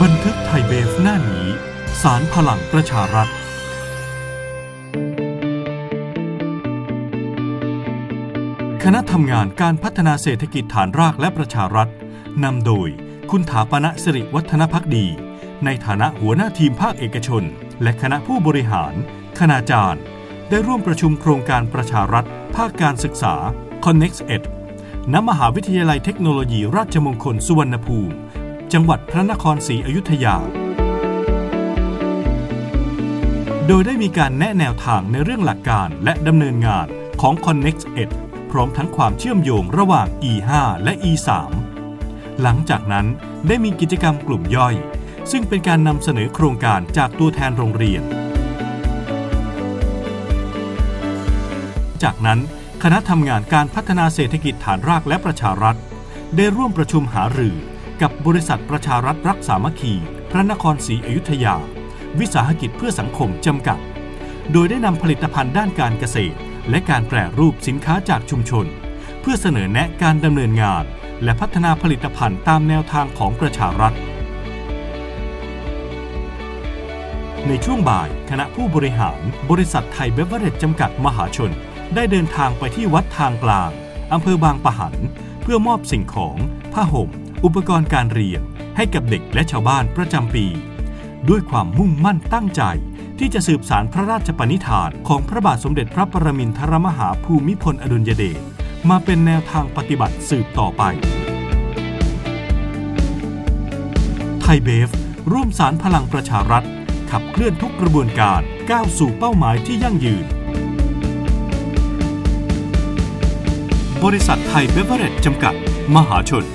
บันทึกไทยเบฟหน้านี้ สารพลังประชารัฐ คณะทำงานการพัฒนาเศรษฐกิจฐานรากและประชารัฐนำโดยคุณถาปณะสิริวัฒนพักดี ในฐานะหัวหน้าทีมภาคเอกชน และคณะผู้บริหาร คณาจารย์ ได้ร่วมประชุมโครงการประชารัฐ ภาคการศึกษา Connect Ed ณมหาวิทยาลัยเทคโนโลยีราชมงคลสุวรรณภูมิ จังหวัดพระนครศรีอยุธยา โดยได้มีการแนะแนวทางในเรื่องหลักการและดำเนินงานของ Connect Ed พร้อมทั้งความเชื่อมโยงระหว่าง E5 และ E3 หลังจากนั้นได้มีกิจกรรมกลุ่มย่อย ซึ่งเป็นการนำเสนอโครงการจากตัวแทนโรงเรียน จากนั้นคณะทำงานการพัฒนาเศรษฐกิจฐานรากและประชารัฐ ได้ร่วมประชุมหารือ กับบริษัทประชารัฐรักสามัคคี พระนครศรีอยุธยา วิสาหกิจเพื่อสังคมจำกัด โดยได้นำผลิตภัณฑ์ด้านการเกษตร และการแปรรูปสินค้าจากชุมชน เพื่อเสนอแนะการดำเนินงาน และพัฒนาผลิตภัณฑ์ตามแนวทางของประชารัฐ ในช่วงบ่ายคณะผู้บริหาร บริษัทไทยเบเวอเรจจำกัดมหาชน ได้เดินทางไปที่วัดทางกลางอำเภอบางปะหัน เพื่อมอบสิ่งของผ้าห่ม อุปกรณ์การเรียนให้กับเด็กและชาวบ้านประจำปี ด้วยความมุ่งมั่นตั้งใจที่จะสืบสารพระราชปณิธานของพระบาทสมเด็จพระปรมินทรมหาภูมิพลอดุลยเดชมาเป็นแนวทางปฏิบัติสืบต่อไป ไทยเบฟ ร่วมสารพลังประชารัฐ ขับเคลื่อนทุกกระบวนการก้าวสู่เป้าหมายที่ยั่งยืน บริษัทไทยเบเวอเรจจำกัด มหาชน